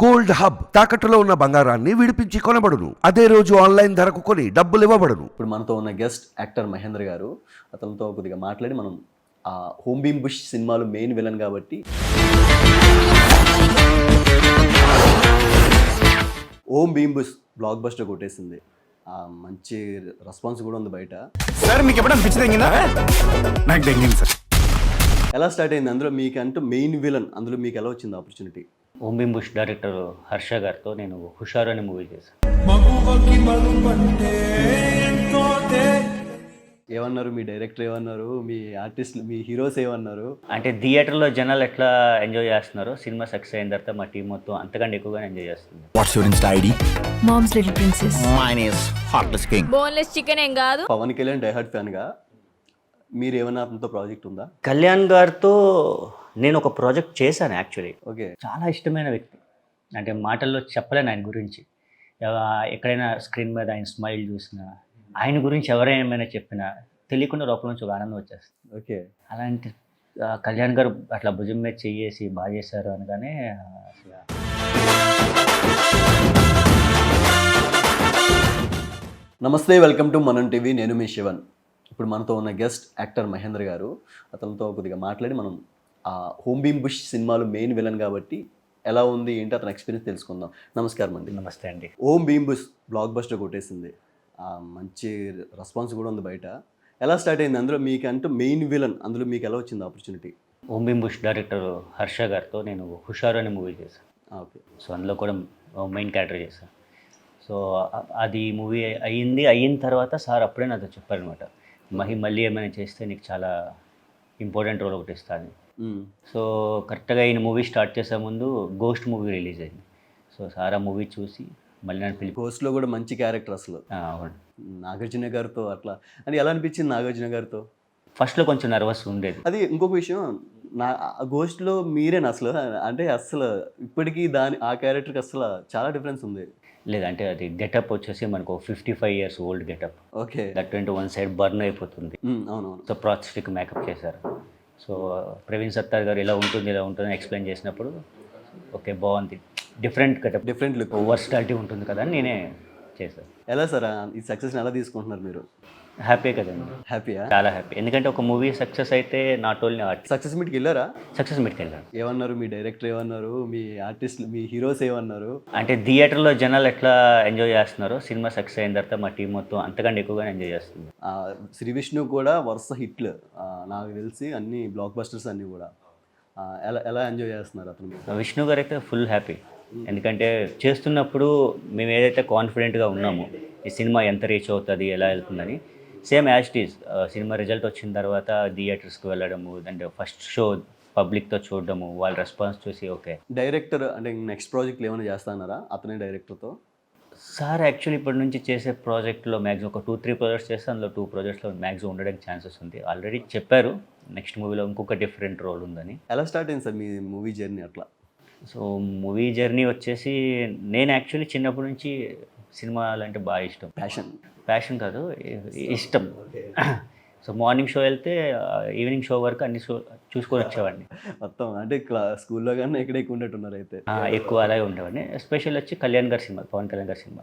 Gold hub తాకట్టులో ఉన్న బంగారాన్ని విడిపించి కొనబడును. అదే రోజు ఆన్లైన్ ధరకు కొని డబ్బులు ఇవ్వబడును. ఇప్పుడు మనతో ఉన్న గెస్ట్ యాక్టర్ మహేంద్ర గారు అతనితో కొద్దిగా మాట్లాడి మనం ఆ హోమ్ బీమ్ బుష్ సినిమాలో మెయిన్ విలన్ కాబట్టి Om Bheem bush blockbuster కొట్టేసింది. ఆ, మంచి రెస్పాన్స్ కూడా ఉంది బయట. సార్ మీకు ఎప్పుడైనా పిచ్చి తెంగిందా? నాకు తెంగింది సార్. ఎలా స్టార్ట్ అయింది? అందులో మీకు అంటూ మెయిన్ విలన్ అందులో మీకు ఎలా వచ్చింది ఆపర్చునిటీ ఓం బిం బుష్ డైరెక్టర్ హర్ష గారితో నేను హుషారు అనే మూవీ చేశాను. ఏమన్నారు? మీ డైరెక్టర్ ఏమన్నారు? మీ ఆర్టిస్ట్ మీ హీరోస్ ఏమన్నారు? అంటే థియేటర్లో జనాలు ఎట్లా ఎంజాయ్ చేస్తున్నారో సినిమా సక్సెస్ అయిన తర్వాత మా టీం మొత్తం అంతకంటే ఎక్కువగా ఎంజాయ్ చేస్తుంది. What's your insta ID mom's little princess mine is heartless king boneless chicken ఏం కాదు. పవన్ కళ్యాణ్ డైహార్డ్ ఫ్యాన్గా. మీరు ఏమన్నా అతనితో ప్రాజెక్ట్ ఉందా? కళ్యాణ్ గారితో నేను ఒక ప్రాజెక్ట్ చేశాను యాక్చువల్లీ. ఓకే. చాలా ఇష్టమైన వ్యక్తి. అంటే మాటల్లో చెప్పలేను ఆయన గురించి. ఎక్కడైనా స్క్రీన్ మీద ఆయన స్మైల్ చూసినా ఆయన గురించి ఎవరైనా చెప్పినా తెలియకుండా లోపల నుంచి ఒక ఆనందం వచ్చేస్తుంది. ఓకే. అలాంటి కళ్యాణ్ గారు అట్లా భుజం మీద చెయ్యేసి బాగా చేశారు అనగానే అసలు నమస్తే వెల్కమ్ టు మనం టీవీ. నేను మీ శివన్. ఇప్పుడు మనతో ఉన్న గెస్ట్ యాక్టర్ మహేంద్ర గారు. అతనితో కొద్దిగా మాట్లాడి మనం ఆ హోమ్ బీమ్ బుష్ సినిమాలో మెయిన్ విలన్ కాబట్టి ఎలా ఉంది ఏంటి అతని ఎక్స్పీరియన్స్ తెలుసుకుందాం. నమస్కారం అండి. నమస్తే అండి. Om Bheem bush blockbuster కొట్టేసింది మంచి రెస్పాన్స్ కూడా ఉంది బయట. ఎలా స్టార్ట్ అయింది? అందులో మీకు అంటూ మెయిన్ విలన్ అందులో మీకు ఎలా వచ్చింది ఆపర్చునిటీ ఓం బిం బుష్ డైరెక్టర్ హర్ష గారితో నేను హుషారు అనే మూవీ చేశాను. ఓకే. సో అందులో కూడా మెయిన్ క్యారెక్టర్ చేశాను. సో అది మూవీ అయ్యింది అయిన తర్వాత సార్ అప్పుడే నాతో చెప్పారనమాట మహి మళ్ళీ ఏమైనా చేస్తే నీకు చాలా ఇంపార్టెంట్ రోల్ ఒకటి ఇస్తాను. సో కరెక్ట్గా ఈయన మూవీ స్టార్ట్ చేసే ముందు గోస్ట్ మూవీ రిలీజ్ అయింది. సో సార్ ఆ మూవీ చూసి మళ్ళీ నన్ను పిలిపి పోస్ట్లో కూడా మంచి క్యారెక్టర్ అసలు. అవును. నాగార్జున గారితో అట్లా. అని ఎలా అనిపించింది నాగార్జున గారితో? ఫస్ట్లో కొంచెం నర్వస్ ఉండేది. అది ఇంకొక విషయం నా ఆ గోస్ట్లో మీరేనా అసలు? అంటే అసలు ఇప్పటికీ దాని ఆ క్యారెక్టర్కి అసలు చాలా డిఫరెన్స్ ఉంది. లేదంటే అది గెటప్ వచ్చేసి మనకు fifty five years old getup okay that twenty one side burn అయిపోతుంది. ఉమ్, అవునవును. సో ప్రాస్థెటిక్ మేకప్ చేశారు. సో ప్రవీణ్ సత్తార్ గారు ఇలా ఉంటుంది ఇలా ఉంటుంది ఎక్స్ప్లెయిన్ చేసినప్పుడు ఓకే బాగుంది. Different getup different look versatility ఉంటుంది కదా అని నేనే చేశాను. ఎలా సార్ ఈ సక్సెస్ని ఎలా తీసుకుంటున్నారు మీరు? హ్యాపీ కదండి. హ్యాపీయా చాలా హ్యాపీ ఎందుకంటే ఒక మూవీ సక్సెస్ అయితే నాట్ ఓన్లీ ఆర్ట్ సక్సెస్ మీట్కి వెళ్ళారా? సక్సెస్ మీట్కి వెళ్ళాను. ఏమన్నారు? మీ డైరెక్టర్ ఏమన్నారు? మీ ఆర్టిస్ట్ మీ హీరోస్ ఏమన్నారు? అంటే థియేటర్లో జనాలు ఎట్లా ఎంజాయ్ చేస్తున్నారో సినిమా సక్సెస్ అయిన తర్వాత మా టీం మొత్తం అంతకంటే ఎక్కువగా ఎంజాయ్ చేస్తుంది. శ్రీ విష్ణు కూడా వరుస హిట్లు. నాకు తెలిసి అన్ని బ్లాక్ బస్టర్స్ అన్నీ కూడా. ఎలా ఎలా ఎంజాయ్ చేస్తున్నారు అతను? విష్ణు గారు అయితే ఫుల్ హ్యాపీ ఎందుకంటే చేస్తున్నప్పుడు మేము ఏదైతే కాన్ఫిడెంట్గా ఉన్నామో ఈ సినిమా ఎంత రీచ్ అవుతుంది ఎలా వెళ్తుందని సేమ్ యాజ్ ఇట్ ఈస్ సినిమా రిజల్ట్ వచ్చిన తర్వాత థియేటర్స్కి వెళ్ళడము అంటే ఫస్ట్ షో పబ్లిక్తో చూడడము వాళ్ళ రెస్పాన్స్ చూసి ఓకే. డైరెక్టర్ అంటే నెక్స్ట్ ప్రాజెక్ట్లు ఏమైనా చేస్తానారా అతనే డైరెక్టర్తో? సార్ యాక్చువల్లీ ఇప్పటి నుంచి చేసే ప్రాజెక్ట్లో మ్యాక్సిమం ఒక టూ త్రీ ప్రాజెక్ట్స్ చేస్తే అందులో టూ ప్రాజెక్ట్స్లో మ్యాక్సిమం ఉండడానికి ఛాన్సెస్ ఉంది. ఆల్రెడీ చెప్పారు నెక్స్ట్ మూవీలో ఇంకొక డిఫరెంట్ రోల్ ఉందని. ఎలా స్టార్ట్ అయింది సార్ మీ మూవీ జర్నీ అట్లా? సో మూవీ జర్నీ వచ్చేసి నేను యాక్చువల్లీ చిన్నప్పటి నుంచి సినిమాలు అంటే బాగా ఇష్టం. ప్యాషన్ ప్యాషన్ కాదు ఇష్టం. సో మార్నింగ్ షో వెళ్తే ఈవినింగ్ షో వరకు అన్ని షో చూసుకొని వచ్చేవాడిని. మొత్తం అంటే క్లా స్కూల్లో కానీ ఎక్కడ ఎక్కువ ఉన్నట్టున్నారు అయితే. ఎక్కువ అలాగే ఉండేవాడిని. ఎస్పెషల్ వచ్చి కళ్యాణ్ గారి సినిమా పవన్ కళ్యాణ్ గారి సినిమా.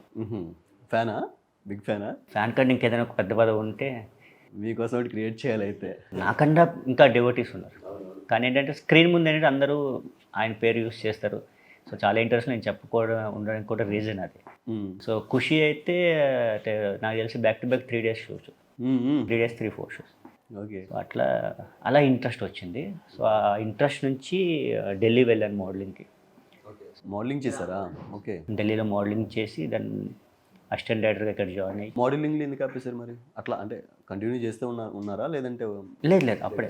ఫ్యానా బిగ్ ఫ్యానా ఫ్యాన్ కార్డ్ ఇంకేదైనా ఒక పెద్ద పదవి ఉంటే మీకోసం ఒకటి క్రియేట్ చేయాలి అయితే. నాకన్నా ఇంకా డెవోటీస్ ఉన్నారు. కానీ ఏంటంటే స్క్రీన్ ముందు ఏంటంటే అందరూ ఆయన పేరు యూస్ చేస్తారు. సో చాలా ఇంట్రెస్ట్ నేను చెప్పుకోవడం ఉండడానికి కూడా రీజన్ అది. సో ఖుషి అయితే నాకు తెలిసి back to back three days shoes. Three days three four shoes okay. అట్లా అలా ఇంట్రెస్ట్ వచ్చింది. సో ఆ ఇంట్రెస్ట్ నుంచి ఢిల్లీ వెళ్ళాను మోడలింగ్కి మోడలింగ్ చేశారా? ఓకే. ఢిల్లీలో మోడలింగ్ చేసి దాన్ని అసిస్టెంట్ డైరెక్టర్గా ఇక్కడ జాయిన్ అయ్యి. మోడలింగ్లో ఎందుకు ఆపేశారు మరి? అట్లా అంటే కంటిన్యూ చేస్తే ఉన్నా ఉన్నారా? లేదంటే లేదు లేదు అప్పుడే.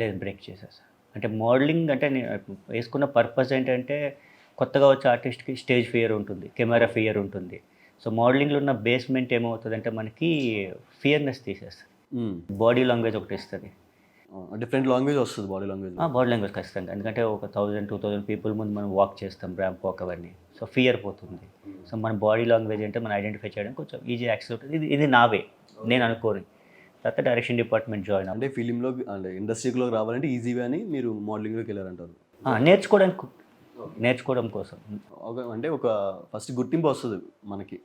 లేదు బ్రేక్ చేసేసా. అంటే మోడలింగ్ అంటే నేను వేసుకున్న పర్పస్ ఏంటంటే కొత్తగా వచ్చే ఆర్టిస్ట్కి స్టేజ్ ఫియర్ ఉంటుంది కెమెరా ఫియర్ ఉంటుంది. సో మోడలింగ్లో ఉన్న బేస్మెంట్ ఏమవుతుంది అంటే మనకి ఫియర్నెస్ తీసేస్తుంది. బాడీ లాంగ్వేజ్ ఒకటి ఇస్తుంది. డిఫరెంట్ లాంగ్వేజ్ వస్తుంది బాడీ లాంగ్వేజ్ బాడీ లాంగ్వేజ్ ఖచ్చితంగా. ఎందుకంటే ఒక థౌజండ్ టూ థౌజండ్ పీపుల్ ముందు మనం వాక్ చేస్తాం ర్యాంప్ వాక్ అవన్నీ. సో ఫియర్ పోతుంది. సో మన బాడీ లాంగ్వేజ్ అంటే మనం ఐడెంటిఫై చేయడం కొంచెం ఈజీ యాక్సెస్ అవుతుంది. ఇది ఇది నావే నేను అనుకోని. తర్వాత డైరెక్షన్ డిపార్ట్మెంట్ జాయిన్ అంటే ఫిలింలో అంటే ఇండస్ట్రీలోకి రావాలంటే ఈజీగా అని మీరు మోడలింగ్లోకి వెళ్ళారంటారు. నేర్చుకోవడానికి నేర్చుకోవడం కోసం. అంటే ఒక ఫస్ట్ గుర్తింపు వస్తుంది మనకి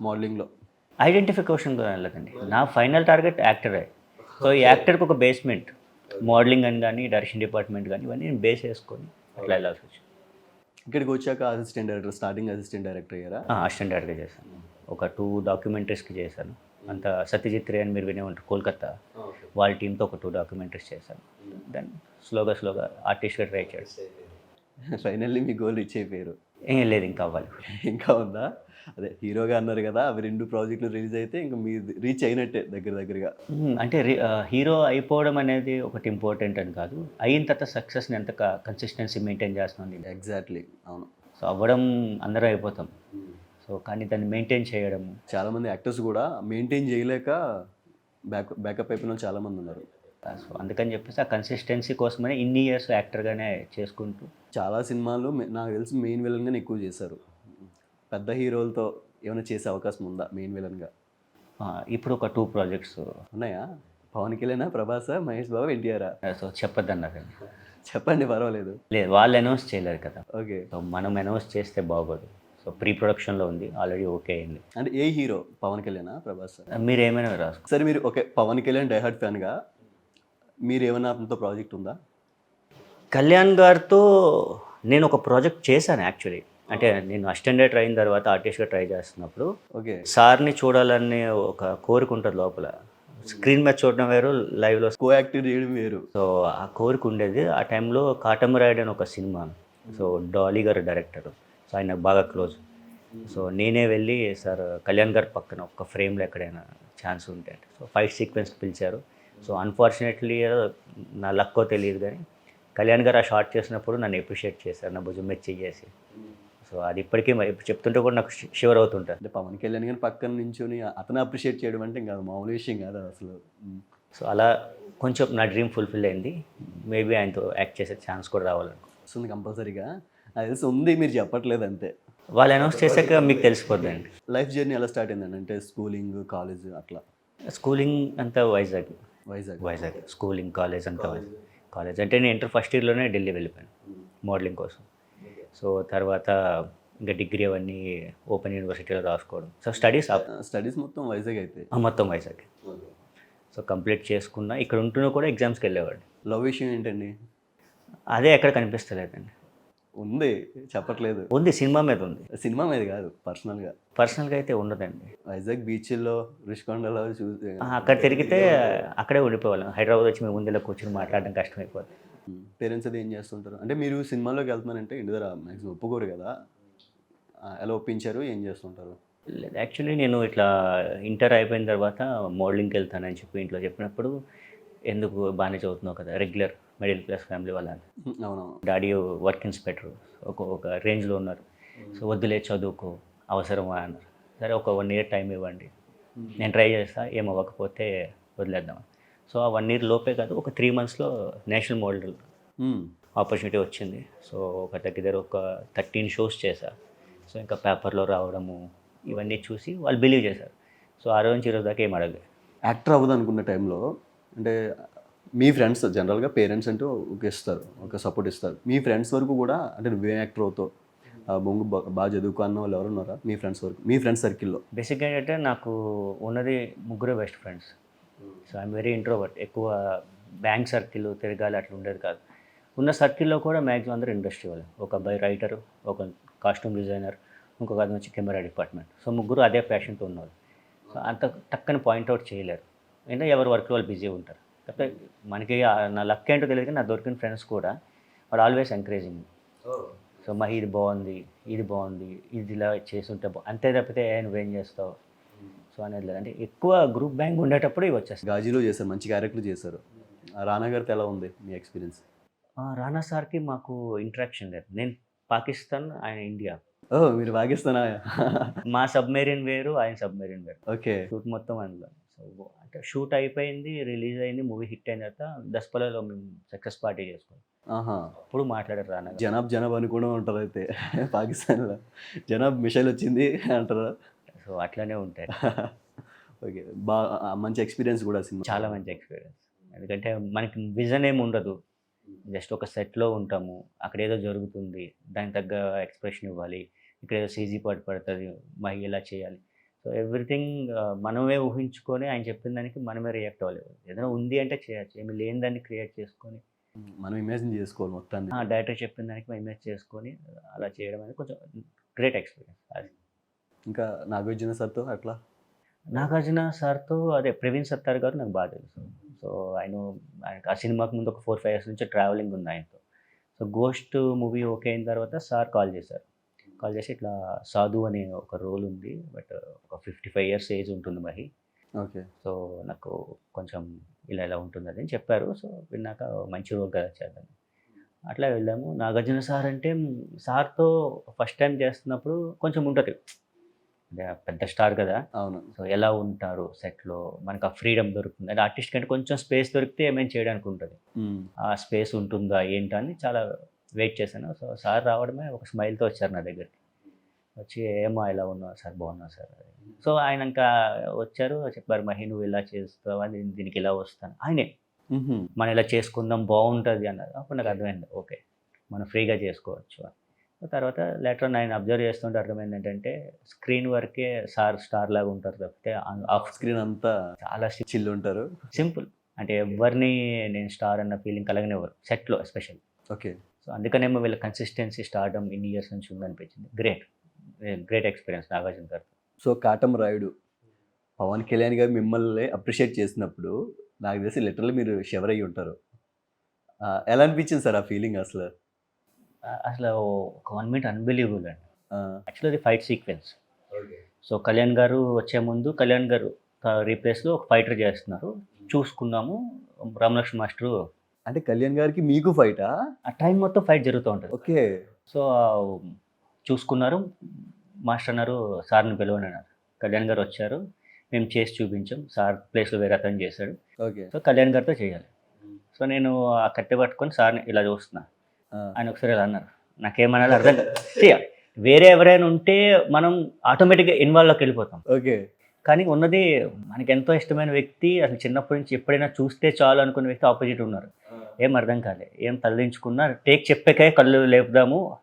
మోడలింగ్లో ఐడెంటిఫికేషన్ వెళ్ళదండి నా ఫైనల్ టార్గెట్ యాక్టరే సో ఈ యాక్టర్కి ఒక బేస్మెంట్ మోడలింగ్ అని కానీ డైరెక్షన్ డిపార్ట్మెంట్ కానీ ఇవన్నీ నేను బేస్ చేసుకొని అట్లా వెళ్ళాల్సి వచ్చింది. ఇక్కడికి వచ్చాక assistant director starting assistant director అయ్యారా? అసిస్టెంట్ డైరెక్ట్గా చేశాను. ఒక టూ డాక్యుమెంటరీస్కి చేశాను. అంత సత్యజిత్ రే అని మీరు వినే ఉంటారు కోల్కతా. వాళ్ళ టీంతో ఒక టూ డాక్యుమెంటరీస్ చేశాను. దెన్ స్లోగా స్లోగా ఆర్టిస్ట్గా ట్రై చేయడం ఫైనల్లీ మీ గోల్ రీచ్ అయిపోయారు. ఏం లేదు ఇంకా అవ్వాలి. ఇంకా ఉందా? అదే హీరోగా అన్నారు కదా అవి రెండు ప్రాజెక్టులు రిలీజ్ అయితే ఇంకా మీ రీచ్ అయినట్టే దగ్గర దగ్గరగా. అంటే హీరో అయిపోవడం అనేది ఒకటి ఇంపార్టెంట్ అని కాదు. అయిన తర్వాత సక్సెస్ని ఎంత కన్సిస్టెన్సీ మెయింటైన్ చేస్తుంది ఎగ్జాక్ట్లీ అవును. సో అవ్వడం అందరం అయిపోతాం. సో కానీ దాన్ని మెయింటైన్ చేయడం. చాలామంది యాక్టర్స్ కూడా మెయింటైన్ చేయలేక బ్యాక్ బ్యాకప్ అయిపోయిన చాలామంది ఉన్నారు. సో అందుకని చెప్పేసి ఆ కన్సిస్టెన్సీ కోసమనే ఇన్ని ఇయర్స్ యాక్టర్గానే చేసుకుంటూ చాలా సినిమాలు నాకు తెలిసి మెయిన్ విలన్గానే ఎక్కువ చేశారు. పెద్ద హీరోలతో ఏమైనా చేసే అవకాశం ఉందా మెయిన్ విలన్గా? ఇప్పుడు ఒక టూ ప్రాజెక్ట్స్ ఉన్నాయా? పవన్ కళ్యాణ్ ప్రభాస మహేష్ బాబు ఎన్టీఆర్ సో చెప్పొద్దన్నారండి చెప్పండి పర్వాలేదు. లేదు వాళ్ళు అనౌన్స్ చేయలేరు కదా. ఓకే. సో మనం అనౌన్స్ చేస్తే బాగోదు. సో ప్రీ ప్రొడక్షన్లో ఉంది ఆల్రెడీ ఓకే అయింది. అంటే ఏ హీరో? పవన్ కళ్యాణ్ ప్రభాస్? మీరు ఏమైనా రాసుకో. సరే మీరు okay Pawan Kalyan die hard ఫ్యాన్గా. మీరు ఏమైనా ప్రాజెక్ట్ ఉందా? కళ్యాణ్ గారితో నేను ఒక ప్రాజెక్ట్ చేశాను యాక్చువల్లీ. అంటే నేను అసిస్టెంట్ డైరెక్టర్ అయిన తర్వాత ఆర్టిస్ట్గా ట్రై చేస్తున్నప్పుడు ఓకే. సార్ని చూడాలనే ఒక కోరిక ఉంటుంది లోపల. స్క్రీన్ మీద చూడడం వేరు లైవ్లో కో యాక్టివ్ చేయడం వేరు. సో ఆ కోరిక ఉండేది. ఆ టైంలో కాటమరాయుడు అని ఒక cinema. So Dolly garu director. So ఆయన బాగా క్లోజ్. సో నేనే వెళ్ళి సార్ కళ్యాణ్ గారి పక్కన ఒక ఫ్రేమ్లో ఎక్కడైనా ఛాన్స్ ఉంటే సో ఫైట్ సీక్వెన్స్ పిలిచారు. సో అన్ఫార్చునేట్లీ నా లక్కో తెలియదు కానీ కళ్యాణ్ గారు ఆ షార్ట్ చేసినప్పుడు నన్ను అప్రిషియేట్ చేశారు నా భుజం మీద చెయ్యేసి. సో అది ఇప్పటికీ చెప్తుంటే కూడా నాకు షివర్ అవుతుంటారు. అంటే పవన్ కళ్యాణ్ గారిని పక్కన నించుని అతను అప్రిషియేట్ చేయడం అంటే ఇంకా మామూలు విషయం కాదు అసలు. సో అలా కొంచెం నా డ్రీమ్ ఫుల్ఫిల్ అయింది. మేబీ ఆయనతో యాక్ట్ చేసే ఛాన్స్ కూడా రావాలనుకో వస్తుంది కంపల్సరీగా. అది తెలిసి ఉంది మీరు చెప్పట్లేదు అంతే. వాళ్ళు అనౌన్స్ చేశాక మీకు తెలిసిపోద్దండి. లైఫ్ జర్నీ ఎలా స్టార్ట్ అయిందండి? అంటే స్కూలింగ్ కాలేజ్ అట్లా. స్కూలింగ్ అంతా వైజాగ్. వైజాగ్. వైజాగ్. స్కూలింగ్ కాలేజ్ అంతా వైజాగ్. కాలేజ్. అంటే నేను ఇంటర్ ఫస్ట్ ఇయర్లోనే ఢిల్లీ వెళ్ళిపోయాను మోడలింగ్ కోసం. సో తర్వాత ఇంకా డిగ్రీ అవన్నీ ఓపెన్ యూనివర్సిటీలో రాసుకోవడం. సో స్టడీస్ స్టడీస్ మొత్తం వైజాగ్ అయితే? మొత్తం వైజాగ్. సో కంప్లీట్ చేసుకున్నా ఇక్కడ ఉంటున్నా కూడా ఎగ్జామ్స్కి వెళ్ళేవాడిని. లవ్ విషయం ఏంటండి? అదే ఎక్కడ కనిపిస్తలేదండి. ఉంది చెప్పట్లేదు. ఉంది సినిమా మీద ఉంది. సినిమా మీద కాదు పర్సనల్గా. పర్సనల్గా అయితే ఉండదండి. వైజాగ్ బీచ్లో రిషికొండలో చూసి అక్కడ తిరిగితే అక్కడే ఉండిపోవాలి. హైదరాబాద్ వచ్చి మేము ముందులో కూర్చొని మాట్లాడడం కష్టమైపోతుంది పేరెంట్స్ అది ఏం చేస్తుంటారు? అంటే మీరు సినిమాలోకి వెళ్తున్నారంటే ఇంటి దగ్గర మ్యాక్సిమం ఒప్పుకోరు కదా? ఎలా ఒప్పించారు? ఏం చేస్తుంటారు? లేదు యాక్చువల్లీ నేను ఇట్లా ఇంటర్ అయిపోయిన తర్వాత మోడలింగ్కి వెళ్తానని చెప్పి ఇంట్లో చెప్పినప్పుడు ఎందుకు బాగానే చదువుతున్నావు కదా? రెగ్యులర్. మిడిల్ క్లాస్ ఫ్యామిలీ వాళ్ళ అవునవును. డాడీ వర్క్ ఇన్స్పెక్టర్ ఒక ఒక రేంజ్లో ఉన్నారు. సో వద్దులే చదువుకో అవసరమా అన్నారు. సరే ఒక వన్ ఇయర్ టైం ఇవ్వండి. నేను ట్రై చేస్తా ఏం అవ్వకపోతే వదిలేద్దాం. సో ఆ వన్ ఇయర్ లోపే కాదు ఒక త్రీ మంత్స్లో నేషనల్ మోడల్. ఆపర్చునిటీ వచ్చింది. సో ఒక దగ్గర ఒక థర్టీన్ షోస్ చేశా. సో ఇంకా పేపర్లో రావడము ఇవన్నీ చూసి వాళ్ళు బిలీవ్ చేశారు. సో ఆ రోజు నుంచి ఈ రోజు దాకా ఏం అడగలేదు. యాక్టర్ అవ్వదు అనుకున్న టైంలో అంటే మీ ఫ్రెండ్స్ జనరల్గా పేరెంట్స్ అంటూ ఒక ఇస్తారు ఒక సపోర్ట్ ఇస్తారు. మీ ఫ్రెండ్స్ వరకు కూడా అంటే నువ్వే యాక్టర్ అవుతావు. బొంగు బాగా చదువుకో అన్న వాళ్ళు ఎవరు ఉన్నారా? మీ ఫ్రెండ్స్ వరకు మీ ఫ్రెండ్స్ సర్కిల్లో. బేసిక్గా ఏంటంటే నాకు ఉన్నది ముగ్గురే best friends. So I'm very introvert. ఎక్కువ బ్యాంక్ సర్కిల్ తిరగాలి అట్లా ఉండేది కాదు. ఉన్న సర్కిల్లో కూడా మ్యాక్సిమం అందరూ ఇండస్ట్రీ వాళ్ళు ఒక అబ్బాయి రైటర్ ఒక కాస్ట్యూమ్ డిజైనర్ ఇంకొక అతను వచ్చి కెమెరా డిపార్ట్మెంట్. సో ముగ్గురు అదే ప్యాషన్తో ఉన్నారు సో అంత టక్కని పాయింట్అవుట్ చేయలేరు. అంటే ఎవరి వర్క్ వాళ్ళు బిజీ ఉంటారు. కాకపోతే మనకి నా లక్ ఏంటో తెలియదు కానీ నా దొరికిన ఫ్రెండ్స్ కూడా వాడు ఆల్వేస్ ఎంకరేజింగ్. సో మా ఇది బాగుంది ఇది బాగుంది ఇది ఇలా చేస్తుంటే అంతే తప్పితే "ఏ, నువ్వేం చేస్తావు? సో అనేది లేదు. అంటే ఎక్కువ గ్రూప్ బ్యాంక్ ఉండేటప్పుడు ఇవి వచ్చేస్తాయి గాజీలో చేశారు మంచి క్యారెక్టర్ చేశారు. రానా గారితో ఎలా ఉంది మీ ఎక్స్పీరియన్స్? ఆ, రానా సార్కి మాకు ఇంటరాక్షన్ లేదు. నేను పాకిస్తాన్ ఆయన ఇండియా. ఓ మీరు పాకిస్తానా? మా సబ్మెరీన్ వేరు ఆయన సబ్మెరీన్ వేరు. ఓకే. షూట్ మొత్తం అందులో. సో అంటే షూట్ అయిపోయింది రిలీజ్ అయింది మూవీ హిట్ అయిన తర్వాత దసపల్లలో మేము సక్సెస్ పార్టీ చేసుకున్నాం. ఆహా. అప్పుడు మాట్లాడారు రానా. జనాబ్ జనాబ్ అని కూడా ఉంటారు అయితే పాకిస్తాన్లో. జనాబ్ మిషైల్ వచ్చింది అంటారు? సో అట్లానే ఉంటాయి. ఓకే. బాగా మంచి ఎక్స్పీరియన్స్ కూడా సినిమా. చాలా మంచి ఎక్స్పీరియన్స్. ఎందుకంటే మనకి విజన్ ఏమి ఉండదు. జస్ట్ ఒక సెట్లో ఉంటాము. అక్కడ ఏదో జరుగుతుంది. దానికి తగ్గ ఎక్స్ప్రెషన్ ఇవ్వాలి. ఇక్కడ ఏదో సీజీ పాటు పడుతుంది. మహి ఇలా చేయాలి. సో ఎవ్రీథింగ్ మనమే ఊహించుకొని ఆయన చెప్పిన దానికి మనమే రియాక్ట్ అవ్వాలి ఏదైనా ఉంది అంటే చేయొచ్చు. ఏమి లేని దాన్ని క్రియేట్ చేసుకొని మనం ఇమాజిన్ చేసుకోవాలి మొత్తాన్ని. ఆ డైరెక్టర్ చెప్పిన దానికి మేము ఇమేజ్ చేసుకొని అలా చేయడం అనేది కొంచెం గ్రేట్ ఎక్స్పీరియన్స్. అది. ఇంకా నాగార్జున సార్తో అట్లా? నాగార్జున సార్తో అదే ప్రవీణ్ సత్తార్ గారు నాకు బాగా తెలుసు. సో ఆయన ఆయనకు ఆ సినిమాకి ముందు ఒక ఫోర్ ఫైవ్ ఇయర్స్ నుంచి ట్రావెలింగ్ ఉంది ఆయనతో. సో గోస్ట్ మూవీ ఓకే అయిన తర్వాత సార్ కాల్ చేశారు. కాల్ చేసి ఇట్లా సాధు అనే ఒక రోల్ ఉంది బట్ ఒక ఫిఫ్టీ ఫైవ్ ఇయర్స్ ఏజ్ ఉంటుంది మహి. ఓకే. సో నాకు కొంచెం ఇలా ఇలా ఉంటుంది అని చెప్పారు. సో విన్నాక మంచి రోల్ కదా చేద్దాం. అట్లా వెళ్ళాము. నాగార్జున సార్ అంటే సార్తో ఫస్ట్ టైం చేస్తున్నప్పుడు కొంచెం ఉంటుంది. అంటే పెద్ద స్టార్ కదా. అవును. సో ఎలా ఉంటారు సెట్లో మనకు ఆ ఫ్రీడమ్ దొరుకుతుంది. అంటే ఆర్టిస్ట్ కంటే కొంచెం స్పేస్ దొరికితే ఏమైనా చేయడానికి ఉంటుంది. ఆ స్పేస్ ఉంటుందా ఏంటా అని చాలా వెయిట్ చేశాను. సో సార్ రావడమే ఒక స్మైల్తో వచ్చారు నా దగ్గరికి. వచ్చి ఏమో ఇలా ఉన్నా సార్? బాగున్నా సార్? సో ఆయన ఇంకా వచ్చారు. చెప్పారు మహి నువ్వు ఇలా చేస్తావా? నేను దీనికి ఇలా వస్తాను. ఆయనే. మనం ఇలా చేసుకుందాం బాగుంటుంది అన్నారు. అప్పుడు నాకు అర్థమైంది. ఓకే మనం ఫ్రీగా చేసుకోవచ్చు తర్వాత లెటర్ ఆయన అబ్జర్వ్ చేస్తుంటే అర్థమైంది ఏంటంటే స్క్రీన్ వరకే సార్ స్టార్ లాగా ఉంటారు తప్పితే ఆఫ్ స్క్రీన్ అంతా చాలా చిల్లు ఉంటారు. సింపుల్. అంటే ఎవరిని నేను స్టార్ అన్న ఫీలింగ్ కలగనివ్వరు. సెట్లో ఎస్పెషల్ ఓకే. సో అందుకనేమో వీళ్ళ కన్సిస్టెన్సీ స్టార్డమ్ ఇన్ని ఇయర్స్ నుంచి ఉందనిపించింది. గ్రేట్ గ్రేట్ ఎక్స్పీరియన్స్ నాగార్జున గారు సో కాటం రాయుడు పవన్ కళ్యాణ్ గారు మిమ్మల్ని అప్రిషియేట్ చేసినప్పుడు నాకు తెలిసి లిటరల్లీ మీరు షవర్ అయ్యి ఉంటారు. ఎలా అనిపించింది సార్ ఆ ఫీలింగ్ అసలు? అసలు ఒక వన్ మినిట్ అన్బిలీవబుల్ అండి. ఆ, యాక్చువల్లీ అది ఫైట్ సీక్వెన్స్ సో కళ్యాణ్ గారు వచ్చే ముందు కళ్యాణ్ గారు రీప్లేస్లో ఒక ఫైటర్ చేస్తున్నారు. చూసుకున్నాము. రామలక్ష్మణ్ మాస్టరు అంటే కళ్యాణ్ గారికి మీకు ఫైటా ఆ? టైం మొత్తం ఫైట్ జరుగుతూ ఉంటుంది. ఓకే. సో చూసుకున్నారు. మాస్టర్ అన్నారు సార్ని పిలవని అన్నారు. కళ్యాణ్ గారు వచ్చారు. మేము చేసి చూపించాం. సార్ ప్లేస్లో వేరే అతను చేశాడు. ఓకే. సో కళ్యాణ్ గారితో చేయాలి. సో నేను ఆ కట్టె పట్టుకొని సార్ని ఇలా చూస్తున్నా. ఆయన ఒకసారి ఇలా అన్నారు. నాకేమనాలి అర్థం కాదు. వేరే ఎవరైనా ఉంటే మనం ఆటోమేటిక్గా ఇన్వాల్వ్లోకి వెళ్ళిపోతాం. ఓకే. కానీ ఉన్నది మనకి ఎంతో ఇష్టమైన వ్యక్తి అసలు చిన్నప్పటి నుంచి ఎప్పుడైనా చూస్తే చాలు అనుకున్న వ్యక్తి ఆపోజిట్ ఉన్నారు. ఏం అర్థం కాలే. ఏం తలదించుకున్నా టేక్ చెప్పాకే కళ్ళు లేపుదాము.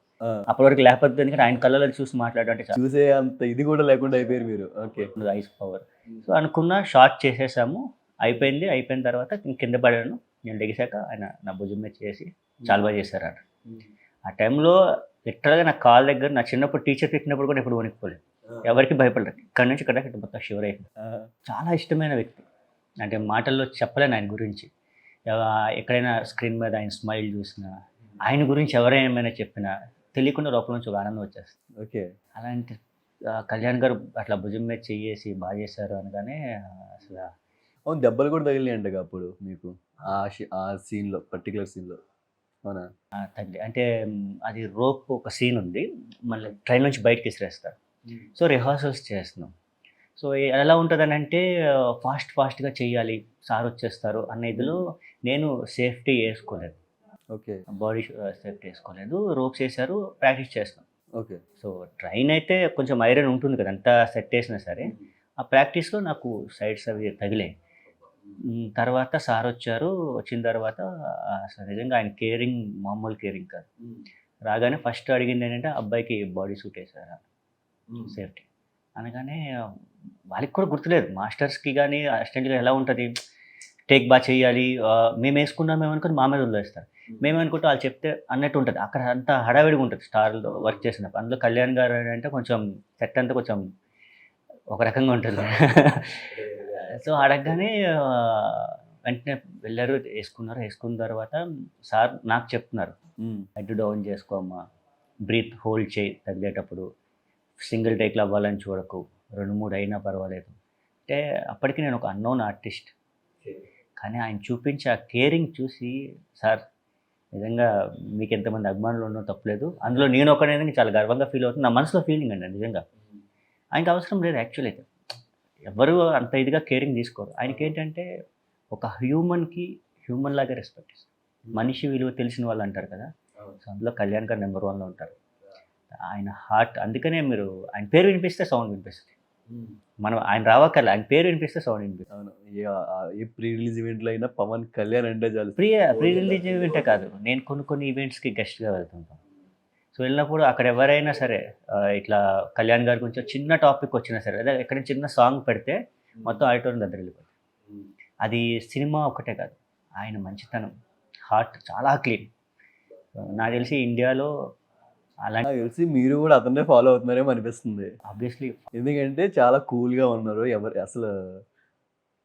అప్పటి వరకు లేకపోతే ఎందుకంటే ఆయన కళ్ళలో చూసి మాట్లాడంటే చూసే అంత ఇది కూడా లేకుండా అయిపోయారు మీరు. ఓకే. ఐస్ పవర్ సో అనుకున్న షార్ట్ చేసేసాము. అయిపోయింది. అయిపోయిన తర్వాత కింద పడాను. నేను లెగిసాక ఆయన నా భుజం మీద చేసి చాలా బాగా చేశారు అట ఆ టైంలో లిటరల్గా నా కాల్ దగ్గర నా చిన్నప్పుడు టీచర్ తిట్టినప్పుడు కూడా ఎప్పుడు వణికిపోలేదు. ఎవరికి భయపడలేదు ఇక్కడ నుంచి ఇక్కడ ఇట్లా మొత్తం ఆ, చాలా ఇష్టమైన వ్యక్తి. అంటే మాటల్లో చెప్పలేను ఆయన గురించి. ఎక్కడైనా స్క్రీన్ మీద ఆయన స్మైల్ చూసినా ఆయన గురించి ఎవరైనా చెప్పినా తెలియకుండా లోపల నుంచి ఒక ఆనందం వచ్చేస్తుంది. ఓకే. అలాంటి కళ్యాణ్ గారు అట్లా భుజం మీద చెయ్యేసి బాగా చేశారు అనగానే అసలు అవును దెబ్బలు కూడా తగిలినాయంట అప్పుడు మీకు? ఆ ఆ సీన్లో పర్టికులర్ సీన్లో. అవునా? తల్లి. అంటే అది రోప్ ఒక సీన్ ఉంది. మళ్ళీ ట్రైన్ నుంచి బయటకి విసిరేస్తారు. సో రిహార్సల్స్ చేస్తున్నాం. సో ఎలా ఉంటుందని అంటే ఫాస్ట్ ఫాస్ట్గా చేయాలి సార్ వచ్చేస్తారు అన్న ఇదిలో నేను సేఫ్టీ వేసుకోలేదు. ఓకే. బాడీ సేఫ్టీ వేసుకోలేదు రోప్స్ వేసారు ప్రాక్టీస్ చేస్తున్నాం. ఓకే. సో ట్రైన్ అయితే కొంచెం ఐరన్ ఉంటుంది కదా అంతా సెట్ వేసినా సరే ఆ ప్రాక్టీస్లో నాకు సైడ్స్ అవి తగిలాయి. మ్, తర్వాత సార్ వచ్చారు వచ్చిన తర్వాత నిజంగా ఆయన కేరింగ్ మామూలు కేరింగ్ కాదు. రాగానే ఫస్ట్ అడిగింది ఏంటంటే అబ్బాయికి బాడీ సూట్ వేసారా సేఫ్టీ. అనగానే వాళ్ళకి కూడా గుర్తులేదు మాస్టర్స్కి కానీ అసిస్టెంట్గా ఎలా ఉంటుంది? టేక్ బాగా చేయాలి మేము వేసుకున్నాం మేము అనుకుని మా మీద వదిలేస్తారు. మేము. అనుకుంటే వాళ్ళు చెప్తే అన్నట్టు ఉంటుంది. అక్కడ అంతా హడావిడిగా ఉంటుంది స్టార్లో వర్క్ చేసినప్పుడు. అందులో కళ్యాణ్ గారు అంటే కొంచెం సెట్ అంతా కొంచెం ఒక రకంగా ఉంటుంది. సో అడగగానే వెంటనే వెళ్ళారు వేసుకున్నారు. వేసుకున్న తర్వాత సార్ నాకు చెప్తున్నారు. హెడ్ డౌన్ చేసుకోమ్మా బ్రీత్ హోల్డ్ చేయి తగ్గేటప్పుడు సింగిల్ టేక్లో అవ్వాలని చూడకు. రెండు మూడు అయినా పర్వాలేదు. అంటే అప్పటికి నేను ఒక అన్నోన్ ఆర్టిస్ట్ కానీ ఆయన చూపించే ఆ కేరింగ్ చూసి సార్ నిజంగా మీకు ఎంతమంది అభిమానులు ఉన్నో తప్పలేదు. అందులో నేను ఒకనే చాలా గర్వంగా ఫీల్ అవుతుంది. నా మనసులో ఫీలింగ్ అండి నిజంగా. ఆయనకి అవసరం లేదు యాక్చువల్ అయితే. ఎవరు అంత ఇదిగా కేరింగ్ తీసుకోరు. ఆయనకి ఏంటంటే ఒక హ్యూమన్కి హ్యూమన్ లాగా రెస్పెక్ట్ ఇస్తారు. మనిషి విలువ తెలిసిన వాళ్ళు అంటారు కదా. సో అందులో కళ్యాణ్ గారు నెంబర్ వన్లో ఉంటారు. ఆయన హార్ట్ అందుకనే మీరు ఆయన పేరు వినిపిస్తే సౌండ్ వినిపిస్తుంది. మనం ఆయన రావక్కర్లే ఆయన పేరు వినిపిస్తే సౌండ్ వినిపిస్తుంది. ఏ ప్రీ రిలీజ్ ఈవెంట్లో అయినా పవన్ కళ్యాణ్ అంటే చాలు. ప్రీ ప్రీ రిలీజ్ ఈవెంటే కాదు. నేను కొన్ని కొన్ని ఈవెంట్స్కి గెస్ట్గా వెళ్తుంటాను సో వెళ్ళినప్పుడు అక్కడ ఎవరైనా సరే ఇట్లా కళ్యాణ్ గారి గురించి చిన్న టాపిక్ వచ్చినా సరే అదే ఎక్కడ చిన్న సాంగ్ పెడితే మొత్తం ఆడిటోరియం దగ్గర వెళ్ళిపోతుంది అది సినిమా ఒకటే కాదు. ఆయన మంచితనం హార్ట్ చాలా క్లీన్ నాకు తెలిసి ఇండియాలో నాకు తెలిసి మీరు కూడా అతన్నే ఫాలో అవుతున్నారేమో అనిపిస్తుంది. ఆబ్వియస్లీ ఎందుకంటే చాలా కూల్గా ఉన్నారు. ఎవరు అసలు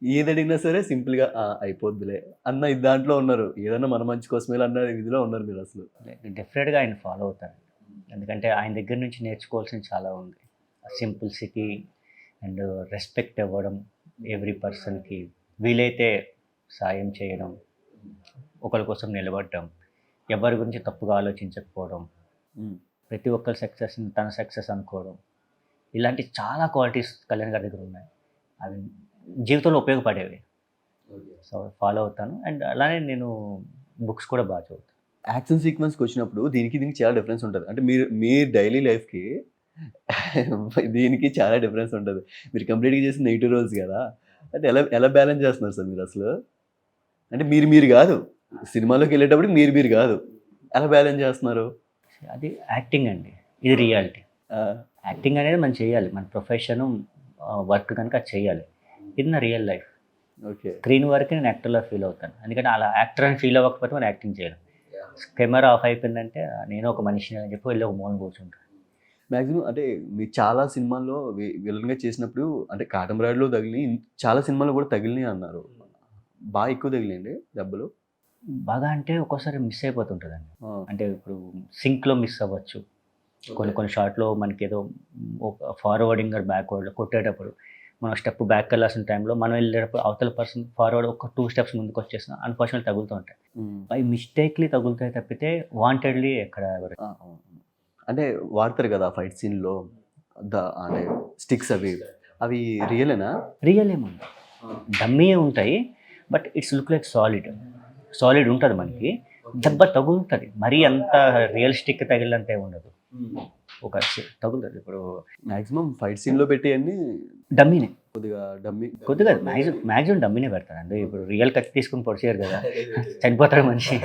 ఏది అడిగినా సరే సింపుల్గా అయిపోద్దిలే అన్న ఇది దాంట్లో ఉన్నారు. ఏదన్నా మన మంచి కోసమే అన్న ఇదిలో ఉన్నారు మీరు అసలు. డెఫినెట్గా ఆయన ఫాలో అవుతారు. ఎందుకంటే ఆయన దగ్గర నుంచి నేర్చుకోవాల్సింది చాలా ఉంది. సింపుల్సిటీ అండ్ రెస్పెక్ట్ ఇవ్వడం ఎవ్రీ పర్సన్కి వీలైతే సాయం చేయడం ఒకరి కోసం నిలబడటం ఎవరి గురించి తప్పుగా ఆలోచించకపోవడం ప్రతి ఒక్కరి సక్సెస్ని తన సక్సెస్ అనుకోవడం. ఇలాంటి చాలా క్వాలిటీస్ కళ్యాణ్ గారి దగ్గర ఉన్నాయి. అవి జీవితంలో ఉపయోగపడేవి. సో ఫాలో అవుతాను. అండ్ అలానే నేను బుక్స్ కూడా బాగా చదువుతాను. యాక్షన్ సీక్వెన్స్కి వచ్చినప్పుడు దీనికి దీనికి చాలా డిఫరెన్స్ ఉంటుంది. అంటే మీరు మీ డైలీ లైఫ్కి దీనికి చాలా డిఫరెన్స్ ఉంటుంది. మీరు కంప్లీట్గా చేసిన ఎయిటీ రోల్స్ కదా. అంటే ఎలా ఎలా బ్యాలెన్స్ చేస్తున్నారు సార్ మీరు అసలు? అంటే మీరు మీరు కాదు. సినిమాలోకి వెళ్ళేటప్పుడు మీరు మీరు కాదు. ఎలా బ్యాలెన్స్ చేస్తున్నారు? అది యాక్టింగ్ అండి. ఇది రియాలిటీ. యాక్టింగ్ అనేది మనం చేయాలి. మన ప్రొఫెషన్ వర్క్ కనుక అది చేయాలి. ఇది నా రియల్ లైఫ్. ఓకే. స్క్రీన్ వరకు నేను యాక్టర్లో ఫీల్ అవుతాను. ఎందుకంటే అలా యాక్టర్ అని ఫీల్ అవ్వకపోతే మనం యాక్టింగ్ చేయలేం. కెమెరా ఆఫ్ అయిపోయిందంటే నేను ఒక మనిషిని అని చెప్పి వెళ్ళి ఒక మూల కూర్చుంటాను మ్యాక్సిమం అంటే మీరు చాలా సినిమాల్లో విలన్గా చేసినప్పుడు అంటే కాటమరాడులో తగిలి చాలా సినిమాలు కూడా తగిలినాయి అన్నారు. బాగా ఎక్కువ తగిలిండి దెబ్బలు బాగా అంటే ఒక్కోసారి మిస్ అయిపోతుంటుందండి. అంటే ఇప్పుడు సింక్లో మిస్ అవ్వచ్చు. కొన్ని కొన్ని షార్ట్లో మనకి ఏదో ఒక ఫార్వర్డింగ్ బ్యాక్వర్డ్ కొట్టేటప్పుడు మనం స్టెప్ బ్యాక్ వెళ్ళాల్సిన టైంలో మనం వెళ్ళేటప్పుడు అవతల పర్సన్ ఫార్వర్డ్ ఒక టూ స్టెప్స్ ముందుకు వచ్చేసిన అన్ఫార్చునేట్ తగులుతూ ఉంటాయి. బై మిస్టేక్లీ తగులుతాయి తప్పితే వాంటెడ్లీ ఎక్కడ. అంటే వాడతారు కదా ఫైట్ సీన్లో ద అంటే స్టిక్స్ అవి. అవి రియలేనా రియల్ ఏముంది డమ్మీ ఉంటాయి but it's look like solid solid ఉంటుంది మనకి. దెబ్బ తగులుతుంది. మరీ అంత రియలిస్టిక్ తగిలినంత ఉండదు. ఒక తగులుతుంది. ఇప్పుడు మ్యాక్సిమం ఫైట్ సీన్లో పెట్టేయన్ని డమ్మీనే. కొద్దిగా డమ్మి. కొద్దిగా మ్యాక్సిమం మ్యాక్సిమం డమ్మీనే పెడతారండి ఇప్పుడు రియల్ కత్తి తీసుకుని పొడిచారు కదా. చనిపోతాడు మనిషి.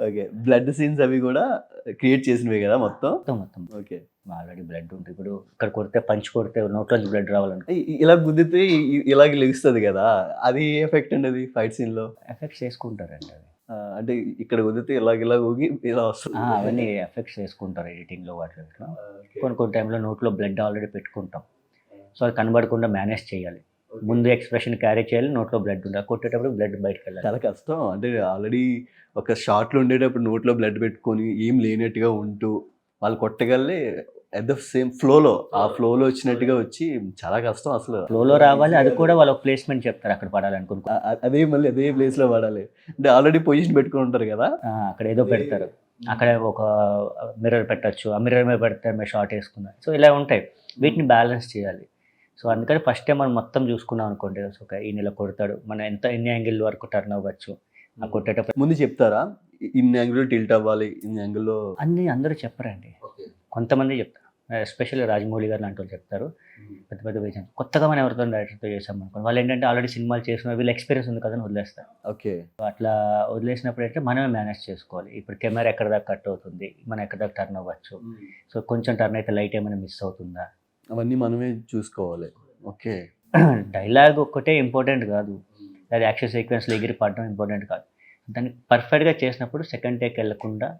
ఓకే. బ్లడ్ సీన్స్ అవి కూడా క్రియేట్ చేసినవి కదా మొత్తం? మొత్తం ఓకే. ఆల్రెడీ బ్లడ్ ఉంటుంది ఇప్పుడు ఇక్కడ కొడితే పంచి కొడితే నోట్లోంచి బ్లడ్ రావాలంటే. ఇలా గుద్దితే ఇలాగ లెగుస్తుంది కదా? అది ఎఫెక్ట్ అండి అది ఫైట్ సీన్లో? ఎఫెక్ట్స్ వేసుకుంటారండి అవి. అంటే ఇక్కడ కుదిరితే ఇలాగ ఇలా ఊగి ఇలా వస్తుంది. అవన్నీ ఎఫెక్ట్స్ వేసుకుంటారు ఎడిటింగ్లో వాటిలో. కొన్ని కొన్ని టైంలో నోట్లో బ్లడ్ ఆల్రెడీ పెట్టుకుంటాం. సో అది కనబడకుండా మేనేజ్ చేయాలి. ముందు ఎక్స్ప్రెషన్ క్యారీ చేయాలి నోట్లో బ్లడ్ ఉండాలి. కొట్టేటప్పుడు బ్లడ్ బయటకు వెళ్ళాలి చాలా కష్టం. అంటే ఆల్రెడీ ఒక షార్ట్లో ఉండేటప్పుడు నోట్లో బ్లడ్ పెట్టుకొని ఏం లేనట్టుగా ఉంటూ వాళ్ళు కొట్టగలే అట్ ద సేమ్ ఫ్లోలో ఆ ఫ్లోలో వచ్చినట్టుగా వచ్చి చాలా కష్టం అసలు. ఫ్లోలో రావాలి అది కూడా వాళ్ళ ప్లేస్మెంట్ చెప్తారు అక్కడ ఆ- అదే మళ్ళీ అదే ప్లేస్లో వాడాలి అంటే ఆల్రెడీ పొజిషన్ పెట్టుకొని ఉంటారు కదా? అక్కడ ఏదో పెడతారు. అక్కడ ఒక మిర్రర్ పెట్టచ్చు. ఆ మిర్రర్ మీద పెడితే మేము షార్ట్ వేసుకున్నాం సో ఇలా ఉంటాయి. వీటిని బ్యాలెన్స్ చేయాలి. సో అందుకని ఫస్ట్ టైం మనం మొత్తం చూసుకున్నాం అనుకోండి సో ఒక ఈ నెల కొడతాడు. మనం ఎంత ఎన్ని యాంగిల్ వరకు టర్న్ అవ్వచ్చు ఆ కొట్టేటప్పుడు. ముందు చెప్తారా? ఇన్ని యాంగిల్లో టిల్ట్ అవ్వాలి ఇన్ని యాంగిల్లో అన్నీ అందరూ చెప్పరండి. కొంతమంది చెప్తారు ఎస్పెషల్లీ రాజమౌళి గారు లాంటి వాళ్ళు చెప్తారు. పెద్ద పెద్ద వేసాను కొత్తగా మనం ఎవరితో డైరెక్టర్తో చేసాం అనుకోండి వాళ్ళు ఏంటంటే ఆల్రెడీ సినిమాలు చేసిన వీళ్ళు ఎక్స్పీరియన్స్ ఉంది కదా వదిలేస్తారు. ఓకే. అట్లా వదిలేసినప్పుడు అయితే మనమే మేనేజ్ చేసుకోవాలి. ఇప్పుడు కెమెరా ఎక్కడ దాకా కట్ అవుతుంది మనం ఎక్కడ దాకా టర్న్ అవ్వచ్చు. సో కొంచెం టర్న్ అయితే లైట్ ఏమైనా మిస్ అవుతుందా? అవన్నీ మనమే చూసుకోవాలి. ఓకే. డైలాగ్ ఒక్కటే ఇంపార్టెంట్ కాదు. అది యాక్షన్ సీక్వెన్స్లో ఎగిరి పడడం ఇంపార్టెంట్ కాదు. దాన్ని పర్ఫెక్ట్గా చేసినప్పుడు సెకండ్ టేక్ వెళ్ళకుండా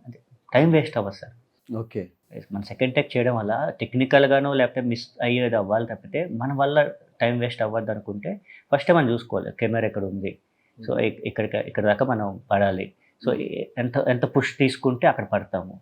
టైం వేస్ట్ అవ్వదు సార్. ఓకే. మన సెకండ్ టేక్ చేయడం వల్ల టెక్నికల్గానో లేకపోతే మిస్ అయ్యేది అవ్వాలి తప్పితే మన వల్ల టైం వేస్ట్ అవ్వద్దు అనుకుంటే ఫస్ట్ మనం చూసుకోవాలి. కెమెరా ఎక్కడ ఉంది? సో ఇక్కడ ఇక్కడ దాకా మనం పడాలి. సో ఎంత ఎంత పుష్ తీసుకుంటే అక్కడ పడతాము.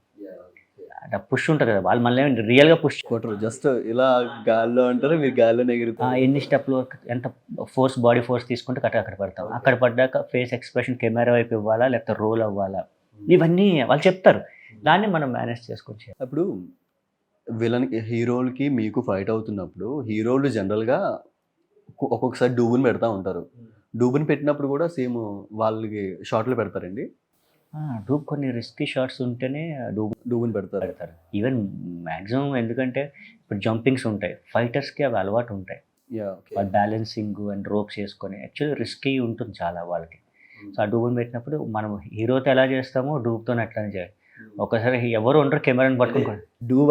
అంటే పుష్ ఉంటుంది కదా వాళ్ళు మళ్ళీ రియల్గా పుష్ కొట్టరు. జస్ట్ ఇలా గాల్లో అంటారు మీరు గాల్లో ఎగురుతారు ఎన్ని స్టెప్లు ఎంత ఫోర్స్ బాడీ ఫోర్స్ తీసుకుంటే అక్కడ అక్కడ పడతాం. అక్కడ పడ్డాక ఫేస్ ఎక్స్ప్రెషన్ కెమెరా వైపు ఇవ్వాలా లేకపోతే రోల్ అవ్వాలా? ఇవన్నీ వాళ్ళు చెప్తారు. దాన్ని మనం మేనేజ్ చేసుకోవచ్చు అప్పుడు విలన్ హీరోలకి మీకు ఫైట్ అవుతున్నప్పుడు హీరోలు జనరల్గా ఒక్కొక్కసారి డూబుని పెడతా ఉంటారు. డూబుని పెట్టినప్పుడు కూడా సేమ్ వాళ్ళకి షార్ట్లు పెడతారండి. డూబ్ కొన్ని రిస్కీ షాట్స్ ఉంటేనే డూబ్ డూబుని పెడతారు. పెడతారు. ఈవెన్ మ్యాక్సిమం ఎందుకంటే ఇప్పుడు జంపింగ్స్ ఉంటాయి. ఫైటర్స్కి అవి అలవాటు ఉంటాయి. వాళ్ళు బ్యాలెన్సింగ్ అండ్ రోప్స్ చేసుకొని యాక్చువల్లీ రిస్కీ ఉంటుంది చాలా వాళ్ళకి. సో ఆ డూబుని పెట్టినప్పుడు మనం హీరోతో ఎలా చేస్తామో డూబ్తో అట్లానే చేయాలి. ఒకసారి ఎవరు ఉండరు కెమెరాని పట్టుకుని డూబ్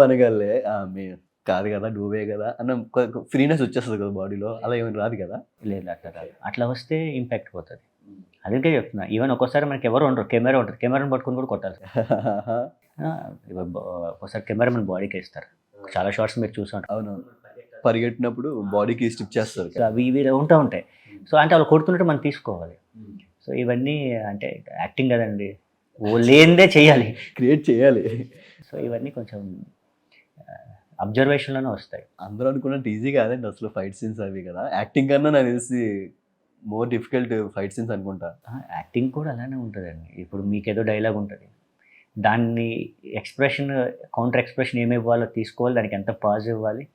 మీ కాదు కదా డూబే కదా అన్న ఫ్రీనెస్ వచ్చేస్తుంది కదా బాడీలో అలా ఏమైనా రాదు కదా? లేదు అట్లా కాదు అట్లా వస్తే ఇంపాక్ట్ పోతుంది. అందుకే చెప్తున్నా. ఈవెన్ ఒక్కోసారి మనకి ఎవరు ఉండరు. కెమెరా ఉంటుంది కెమెరాని పట్టుకుని కూడా కొట్టాలి ఒకసారి కెమెరా మన బాడీకి ఇస్తారు చాలా షార్ట్స్ మీరు చూసి ఉంటారు. అవును. పరిగెట్టినప్పుడు బాడీకి స్టిప్ చేస్తారు. అవి ఇవి ఉంటా ఉంటాయి. సో అంటే వాళ్ళు కొడుతున్నట్టు మనం తీసుకోవాలి. సో ఇవన్నీ అంటే యాక్టింగ్ కదండి. ఓ లేనిదే చేయాలి. క్రియేట్ చేయాలి. సో ఇవన్నీ కొంచెం అబ్జర్వేషన్లోనే వస్తాయి. అందరూ అనుకున్నట్టు ఈజీ కాదండి. అసలు ఫైట్ సీన్స్ అవి కదా. యాక్టింగ్ కన్నా నాకు తెలిసి మోర్ డిఫికల్ట్ ఫైట్ సీన్స్ అనుకుంటా. యాక్టింగ్ కూడా అలానే ఉంటుందండి. ఇప్పుడు మీకు ఏదో డైలాగ్ ఉంటుంది. దాన్ని ఎక్స్ప్రెషన్ కౌంటర్ ఎక్స్ప్రెషన్ ఏమి ఇవ్వాలో తీసుకోవాలి దానికి ఎంత పాజ్ ఇవ్వాలి.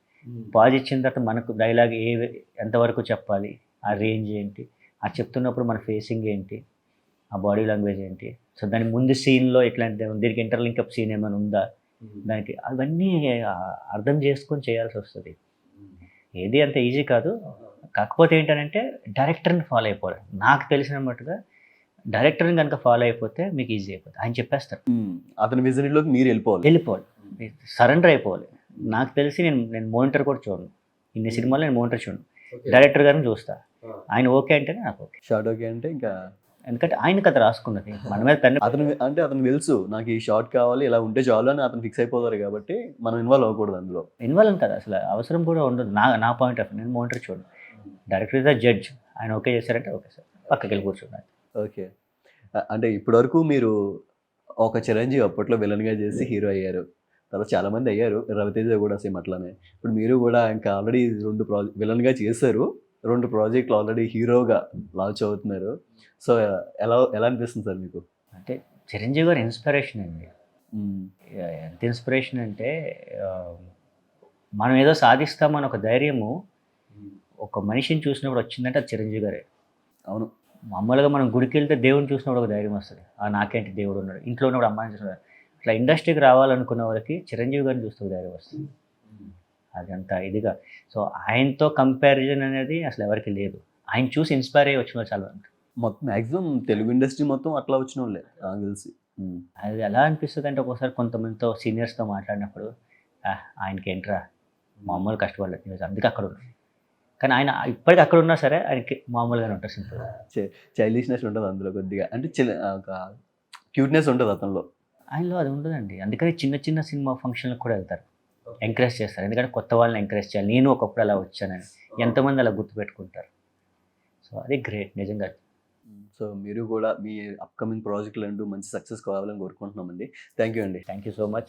పాజ్ ఇచ్చిన తర్వాత మనకు డైలాగ్ ఏ ఎంతవరకు చెప్పాలి ఆ రేంజ్ ఏంటి ఆ చెప్తున్నప్పుడు మన ఫేసింగ్ ఏంటి ఆ బాడీ లాంగ్వేజ్ ఏంటి. సో దాని ముందు సీన్లో ఇట్లాంటి దీనికి ఇంటర్లింక్ అప్ సీన్ ఏమైనా ఉందా? దానికి అవన్నీ అర్థం చేసుకొని చేయాల్సి వస్తుంది. ఏది అంత ఈజీ కాదు. కాకపోతే ఏంటంటే డైరెక్టర్ని ఫాలో అయిపోవాలి నాకు తెలిసిన మట్టుగా డైరెక్టర్ని కనుక ఫాలో అయిపోతే మీకు ఈజీ అయిపోతుంది ఆయన చెప్పేస్తారు. అతని విజనిలోకి మీరు వెళ్ళిపోవాలి. వెళ్ళిపోవాలి. సరెండర్ అయిపోవాలి. నాకు తెలిసి నేను నేను మోనిటర్ కూడా చూడను. ఇన్ని సినిమాలు నేను మోనిటర్ చూడను. డైరెక్టర్ గారిని చూస్తా. ఆయన ఓకే అంటేనే నాకు ఓకే. షార్ట్ ఓకే అంటే ఇంకా ఎందుకంటే ఆయన కథ రాసుకున్నది. మన మీద తన్ని అతను అంటే అతనికి తెలుసు నాకు ఈ షార్ట్ కావాలి ఇలా ఉంటే చాలు అని అతను ఫిక్స్ అయిపోతారు కాబట్టి మనం ఇన్వాల్వ్ అవ్వకూడదు అందులో. ఇన్వాల్వ్ కదా అసలు అవసరం కూడా ఉండదు. నా నా పాయింట్ ఆఫ్ నేను మోనిటర్ చూడను. డైరెక్టర్ ఇస్ ద జడ్జ్ ఆయన ఓకే చేశారంటే ఓకే సార్. పక్కకి వెళ్ళి కూర్చున్నాను ఓకే. అంటే ఇప్పటివరకు మీరు ఒక చిరంజీవి అప్పట్లో విలన్గా చేసి హీరో అయ్యారు. తర్వాత చాలా మంది అయ్యారు. రవితేజ కూడా సేమ్ అట్లానే. ఇప్పుడు మీరు కూడా ఇంకా ఆల్రెడీ రెండు ప్రాజె విలన్గా చేశారు. రెండు ప్రాజెక్టులు ఆల్రెడీ హీరోగా లాంచ్ అవుతున్నారు. సో ఎలా ఎలా అనిపిస్తుంది సార్ మీకు? అంటే చిరంజీవి గారు ఇన్స్పిరేషన్ అండి. ఎంత ఇన్స్పిరేషన్ అంటే మనం ఏదో సాధిస్తామని ఒక ధైర్యము ఒక మనిషిని చూసినప్పుడు వచ్చిందంటే అది చిరంజీవి గారే. అవును. మామూలుగా మనం గుడికి వెళ్తే దేవుని చూసినప్పుడు ఒక ధైర్యం వస్తుంది. ఆ నాకేంటి దేవుడు ఉన్నాడు. ఇంట్లో ఉన్నప్పుడు అమ్మాయిని చూసినాడు అట్లా ఇండస్ట్రీకి రావాలనుకున్న వాళ్ళకి చిరంజీవి గారిని చూస్తే ఒక ధైర్యం వస్తుంది. అదంత ఇదిగా. సో ఆయనతో కంపారిజన్ అనేది అసలు ఎవరికి లేదు. ఆయన చూసి ఇన్స్పైర్ అయ్యి వచ్చిన వాళ్ళు చాలా. మొత్తం మ్యాక్సిమం తెలుగు ఇండస్ట్రీ మొత్తం అట్లా వచ్చిన వాళ్ళే నాకు తెలిసి. అది ఎలా అనిపిస్తుంది అంటే ఒక్కోసారి కొంతమందితో సీనియర్స్తో మాట్లాడినప్పుడు "ఆ, ఆయనకి ఏంట్రా? మామూలు కష్టపడలేదు. అందుకే అక్కడ ఉన్నాడు. కానీ ఆయన ఇప్పటికి అక్కడ ఉన్నా సరే ఆయనకి మామూలుగానే ఉంటారు సింపుల్ చైల్డిష్నెస్ ఉంటుంది అందులో కొద్దిగా. అంటే చిన్న ఒక క్యూట్నెస్ ఉంటుంది అతనిలో. ఆయనలో అది ఉండదండి. అందుకని చిన్న చిన్న సినిమా ఫంక్షన్లకు కూడా వెళ్తారు. ఎంకరేజ్ చేస్తారు. ఎందుకంటే కొత్త వాళ్ళని ఎంకరేజ్ చేయాలి. నేను ఒకప్పుడు అలా వచ్చానని. ఎంతమంది అలా గుర్తుపెట్టుకుంటారు? సో అది గ్రేట్ నిజంగా. సో మీరు కూడా మీ అప్కమింగ్ ప్రాజెక్టులు అంటూ మంచి సక్సెస్ కావాలని కోరుకుంటున్నామండి. థ్యాంక్ యూ అండి. Thank you so much